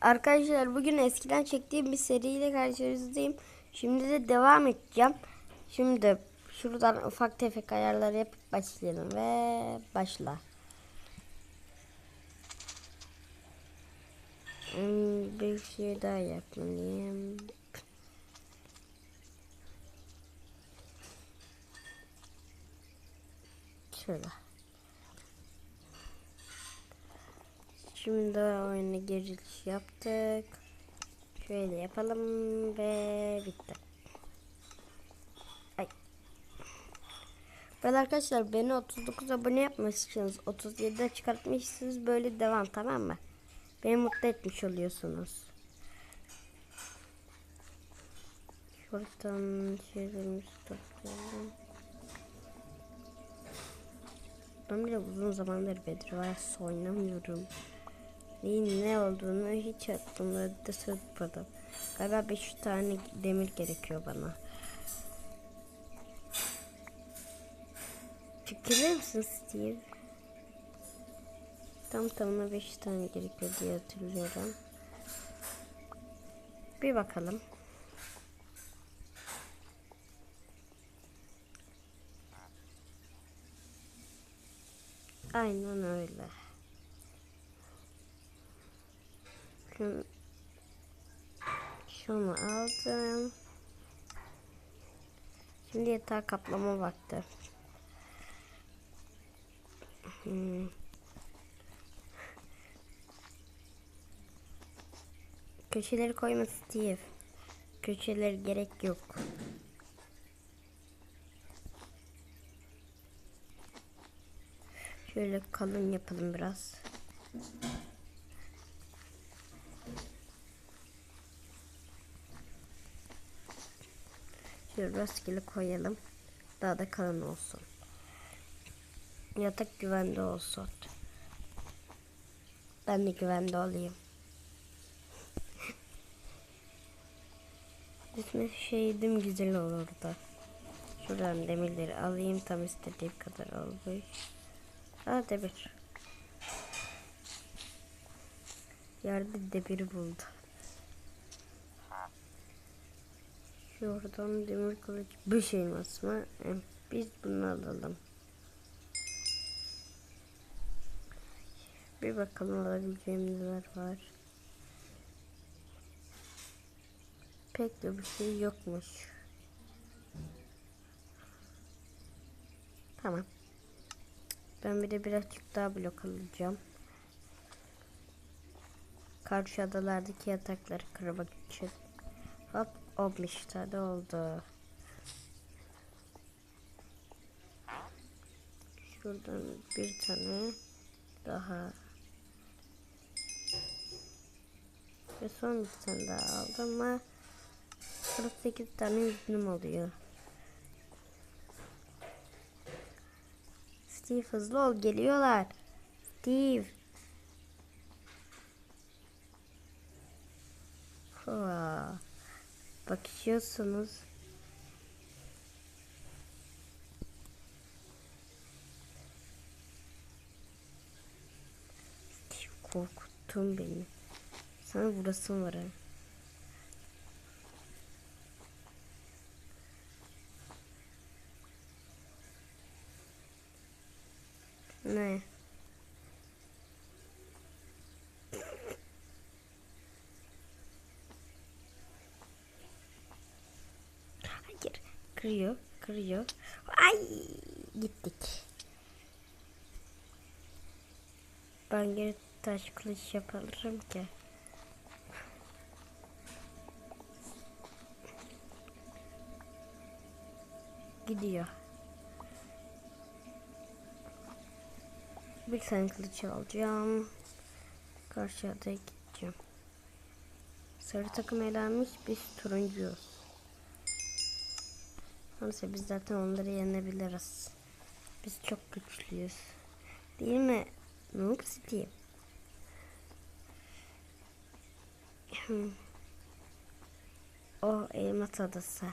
Arkadaşlar bugün eskiden çektiğim bir seriyle karşınızdayım. Şimdi de devam edeceğim. Şimdi şuradan ufak tefek ayarlar yapıp başlayalım ve başla. Hmm, Bir şey daha yapmalıyım. Şöyle. Şimdi oyuna giriş yaptık. Şöyle yapalım ve bitti. Ay. Böyle arkadaşlar beni 39 abone yapmışsınız. 37'de çıkartmışsınız. Böyle devam tamam mı? Beni mutlu etmiş oluyorsunuz. Şuradan şeylerimizi toplayalım. Ben bile uzun zamandır Bedwars oynamıyorum. Neyin ne olduğunu hiç aklımda tutmadım. Galiba 5 tane demir gerekiyor bana. Çekilir misin Steve? Tam tamına 5 tane gerekiyor diye hatırlıyorum. Bir bakalım. Aynen öyle. Şunu, şunu aldım. Şimdi yatağı kaplama vakti. Hmm. Köşeleri koyma Steve. Köşeleri gerek yok. Şöyle kalın yapalım biraz. Şöyle rastgele koyalım. Daha da kalın olsun. Yatak güvende olsun. Ben de güvende olayım. Üstüne şeydim güzel olurdu. Şuradan demirleri alayım tam istediğim kadar olmuş. Aa demir. Yerde demir buldu. Şuradan demir kılıç bir şey elmas mı? Eh, Biz bunu alalım. Bir bakalım alabileceğim neler var. Pek de bir şey yokmuş. Tamam. Ben bir de birazcık daha blok alacağım. Karşı adalardaki yatakları kırmak için. Hop 15 tane oldu. Şuradan bir tane daha. Ve son bir tane daha aldım ama 48 tane üzümüm oluyor. Steve hızlı ol geliyorlar. Steve. Bakışıyorsunuz. Steve korkuttun beni. Sana burası var ha. Ne? Hayır. Kırıyor. Kırıyor. Ay gittik. Ben geri taş kılıç yaparım ki. Gidiyor. Bir tane kılıç alacağım. Karşıya da gideceğim. Sarı takım elenmiş biz turuncuyuz. Neyse biz zaten onları yenebiliriz. Biz çok güçlüyüz. Değil mi? Noob City. Hmm. o elmas adası.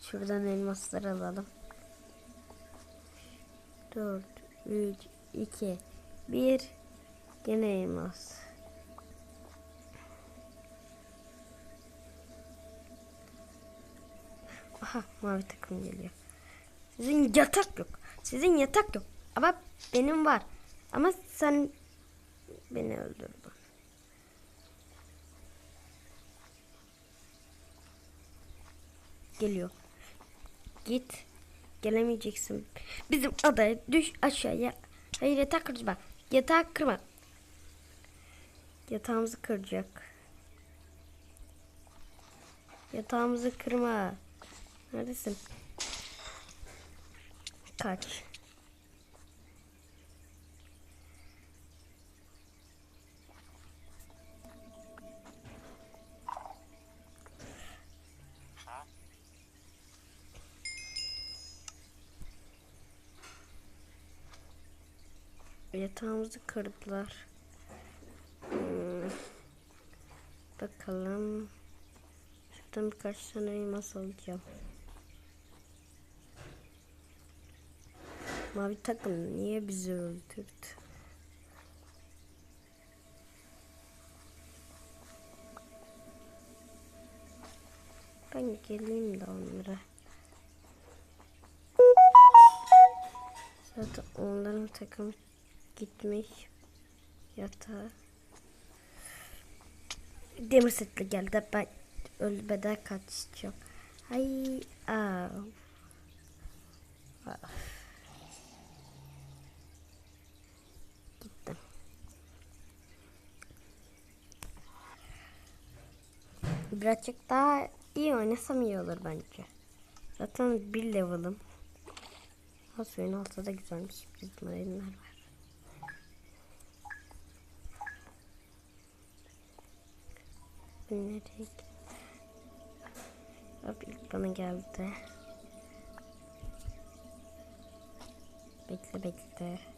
Şuradan elmasları alalım. 4, 3, 2, 1. Gene elmas. Aha mavi takım geliyor. Sizin yatak yok. Sizin yatak yok. Ama benim var. Ama sen beni öldürdün. Geliyor. Git. Gelemeyeceksin. Bizim adaya düş aşağıya. Hayır yatak kırma. Yatak kırma. Yatağımızı kıracak. Yatağımızı kırma. Neredesin? Kaç. Yatağımızı kırdılar. Hmm. Bakalım. Şuradan birkaç tane elmas alacağım. Mavi takım niye bizi öldürdü? Ben geleyim de onlara. Zaten onların takım gitmiş yatağa. Demir setli geldi. Ben ölmeden kaçacağım. Ay, aa. Ah. Birazcık daha iyi oynasam iyi olur bence. Zaten bir level'ım. Ha suyun altında güzel bir sürpriz var. Nereye gitti? Hop ilk bana geldi. Bekle bekle.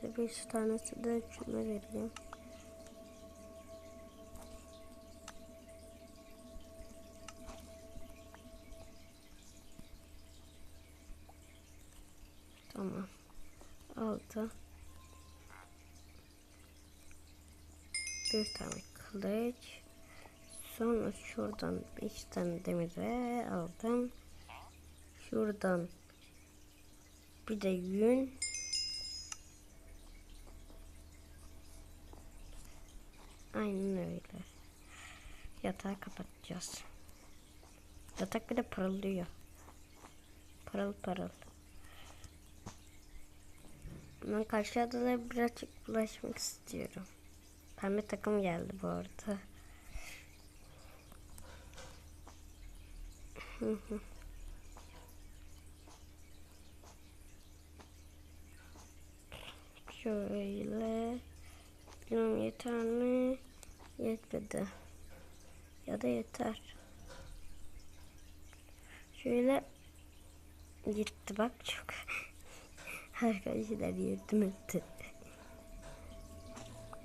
Şöyle beş tanesi de şuna vereyim. Tamam. Aldı. Bir tane kılıç. Sonra şuradan beş tane demire aldım. Şuradan bir de yün. Aynen öyle. Yatağı kapatacağız. Yatak bir de parıldıyor. Parıl parıl. Ben karşı adada birazcık ulaşmak istiyorum. Pembe takım geldi bu arada. Şöyle. Bilmem yeter mi? Yetmedi. Ya da yeter. Şöyle gitti bak çok. Arkadaşlar yardım etti.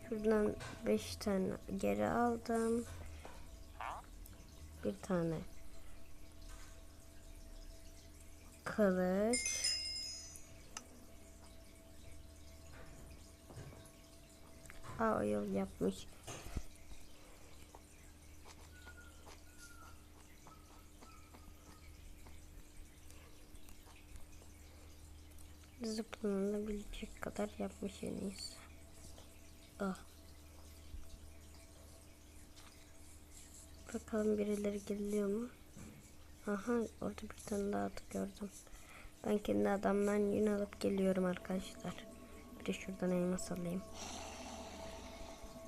Şuradan 5 tane geri aldım. Bir tane kılıç. Aa o yol yapmış. Zıplanabilecek kadar yapmış en iyisi. Ah. Bakalım birileri geliyor mu? Aha orada bir tane daha atı gördüm. Ben kendi adamdan yün alıp geliyorum arkadaşlar. Bir de şuradan elmas alayım.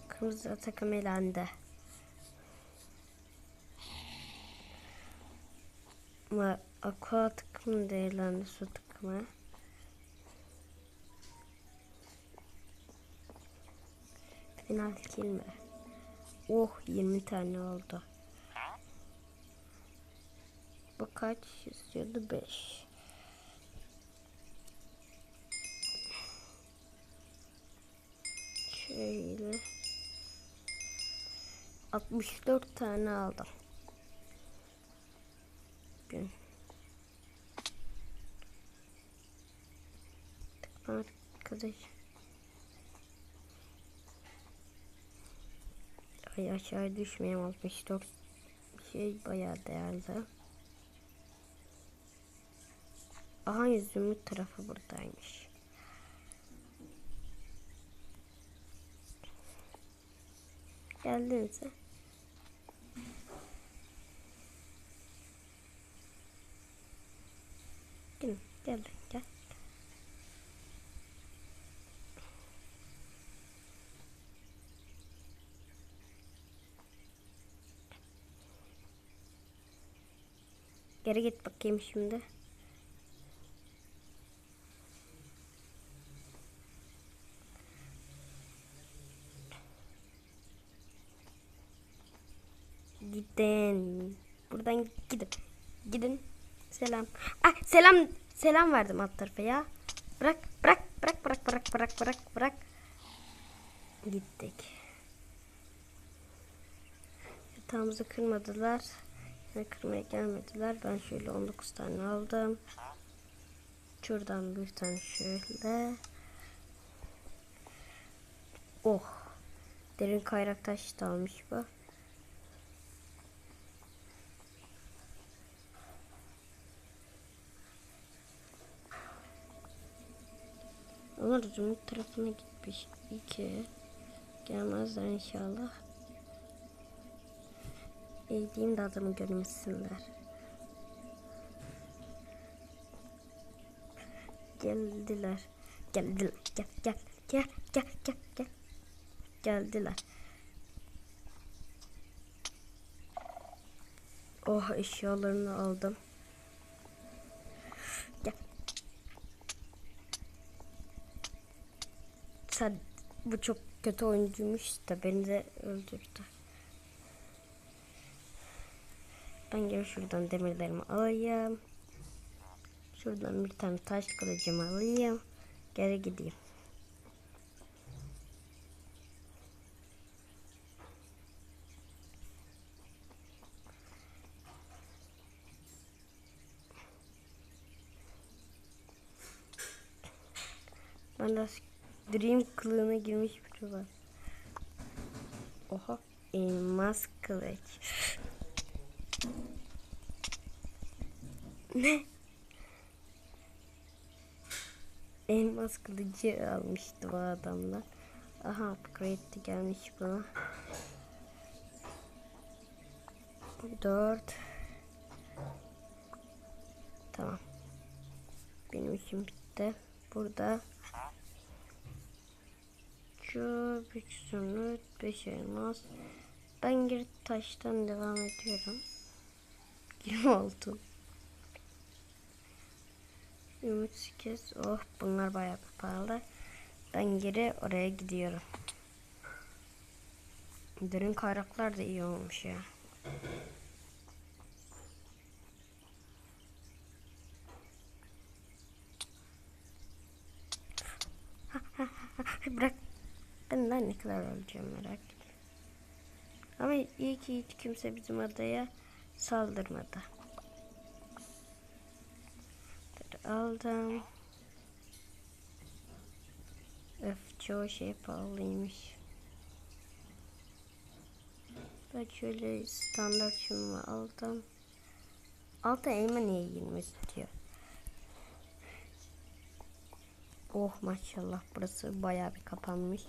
Kırmızı takım elendi. Ama aqua takım da elendi su takımı. Final kelime. Oh 20 tane oldu. Bu kaç istiyordu? 5. Şöyle. 64 tane aldım. Gün. Arkadaşlar. Ay aşağı düşmeyeyim 64 şey bayağı değerli. Aha yüzümün tarafı buradaymış. Geldinse. Gel, gel, gel. Geri git bakayım şimdi. Gidin. Buradan gidin. Gidin. Selam. Ah selam selam verdim alt tarafa ya. Bırak bırak bırak bırak bırak bırak bırak bırak. Gittik. Yatağımızı kırmadılar. Yani kırmaya gelmediler. Ben şöyle 19 tane aldım. Şuradan bir tane şöyle. Oh. Derin kayrak taş da almış bu. Onlar Zümrüt tarafına gitmiş. İki. Gelmezler inşallah. Diyeyim de adamı görmesinler. Geldiler. Geldiler. Gel gel gel gel gel gel. Geldiler. Oh eşyalarını aldım. Gel. Sen bu çok kötü oyuncuymuş da beni de öldürdü. Ben geri şuradan demirlerimi alayım. Şuradan bir tane taş kılıcımı alayım. Geri gideyim. Ben Dream kılığına girmiş biri var. Oha. Elmas kılıç. Ne? Elmas kılıcı almıştı bu adamlar. Aha upgrade de gelmiş buna. Dört. Tamam. Benim işim bitti. Burada şu bir zümrüt, beş elmas. Ben geri taştan devam ediyorum. 26. 28. Oh bunlar bayağı pahalı. Ben geri oraya gidiyorum. Derin kayraklar da iyi olmuş ya. Bırak. Ben daha ne kadar öleceğim merak. Ama iyi ki hiç kimse bizim adaya saldırmadı. Aldım. Öf çoğu şey pahalıymış. Ben şöyle standart şunu aldım. Alta elma niye girmesi diyor. Oh maşallah burası bayağı bir kapanmış.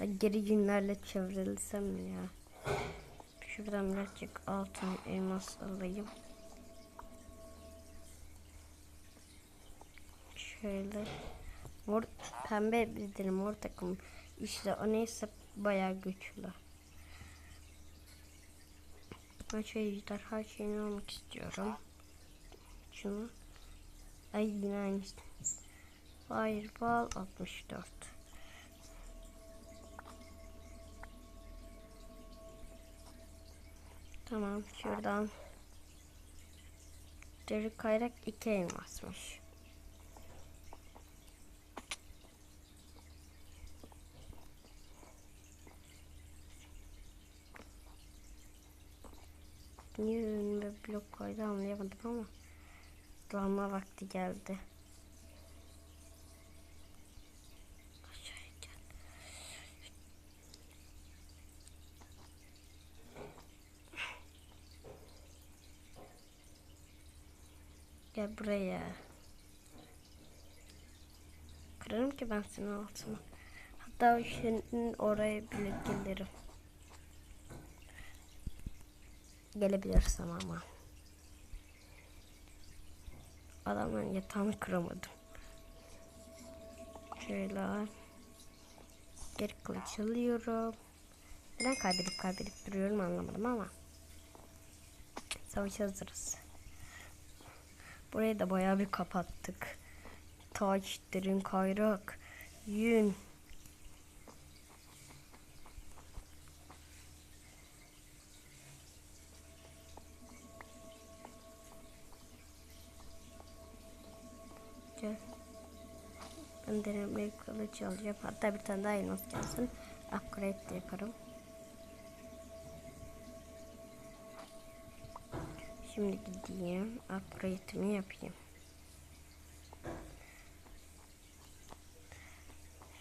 Ben geri günlerle çevrilsem ya? Şuradan birazcık altın elmas alayım. Şöyle. Mor, pembe bizleri mor takım. İşte o neyse bayağı güçlü. Ben şöyle her şeyini almak istiyorum. Şunu. Ay yine aynısı. Fireball 64. Tamam şuradan. Deri kayrak iki elmasmış. Niye önüme blok koydu anlayamadım ama dalma vakti geldi. Gel buraya. Kırarım ki ben senin altına. Hatta senin oraya bile gelirim. Gelebilirsin ama. Adamın yatağını kıramadım. Şöyle. Geri kılıç alıyorum. Neden kaybedip kaybedip duruyorum anlamadım ama. Savaşa hazırız. Burayı da bayağı bir kapattık. Taç, derin kayrak, yün. Gel. Ben denemeye kılıç alacağım. Hatta bir tane daha elmas gelsin. Upgrade de yaparım. Şimdi gideyim. Upgrade'imi yapayım.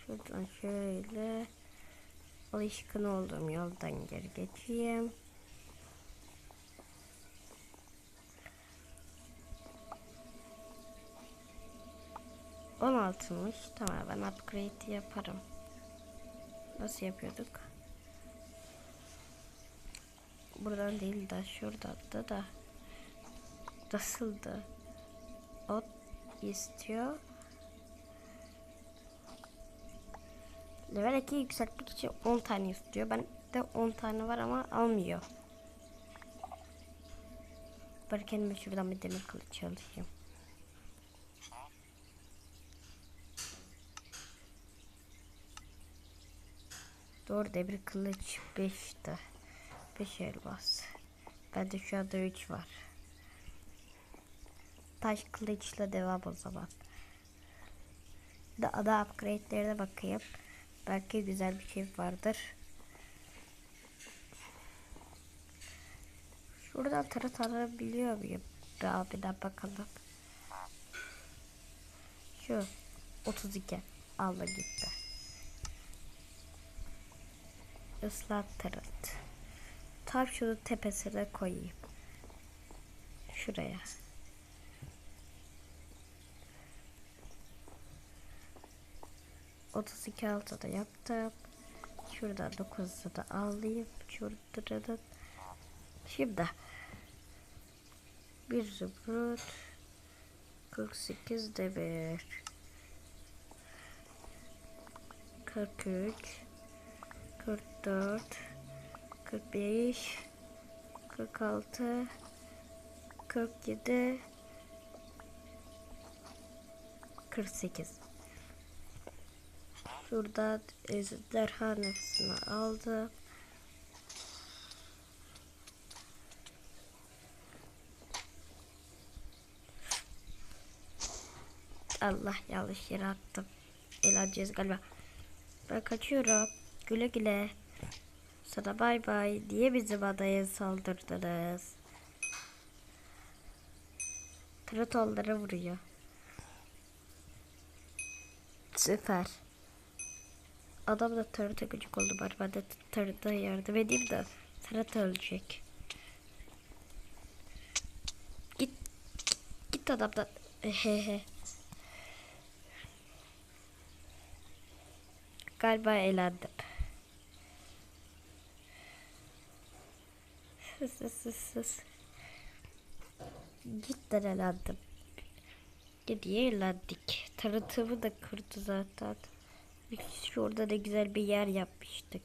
Şuradan şöyle alışkın olduğum yoldan geri geçeyim. On altıymış. Tamam ben upgrade yaparım. Nasıl yapıyorduk? Buradan değil de şurada da nasıldı? Ot istiyor. Level 2 yükseltmek için 10 tane istiyor. Ben de 10 tane var ama almıyor. Bari kendime şuradan bir demir kılıç çalışayım. Doğru demir kılıç 5'ti. 5 elmas. Bende şu anda 3 var. Taş kılıçla devam o zaman. Da ada upgrade'lerine bakayım. Belki güzel bir şey vardır. Şuradan tara tarabiliyor muyum? Bir abiden bakalım. Şu 32 aldı gitti. Islat tarıt. Tam şunu tepesine koyayım. Şuraya. Otuz iki altı da yaptım. Şuradan dokuzu da alayım. Şuradan. Şimdi. Bir zıbrut. 48 demir. 43 44 45 46 47 48 Şurada ejderha nefesini aldı. Allah yanlış yere attım. Galiba. Ben kaçıyorum. Güle güle. Sana bay bay diye bizim adaya saldırdınız. Onlara vuruyor. Süper. Adam da tırıta gıcık oldu bari. Ben de tırıta yardım edeyim de tırıt ölecek. Git. Git adamdan. Hehe. Galiba eğlendim. Sus sus sus sus. Cidden eğlendim. Diye eğlendik. Tanıtımı da kırdı zaten. Şurada da güzel bir yer yapmıştık.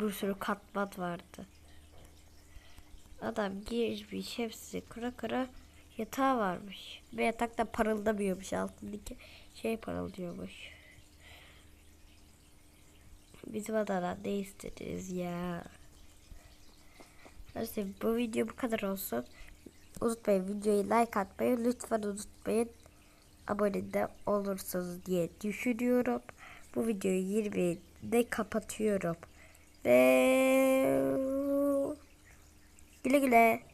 Bir sürü katman vardı. Adam girmiş hepsi kıra kıra yatağı varmış. Ve yatak da parıldamıyormuş altındaki şey parıldıyormuş. Bizim adana ne istediniz ya? Neyse bu video bu kadar olsun. Unutmayın videoyu like atmayı lütfen unutmayın. Abone de olursunuz diye düşünüyorum. Bu videoyu 20'de kapatıyorum. Ve güle güle.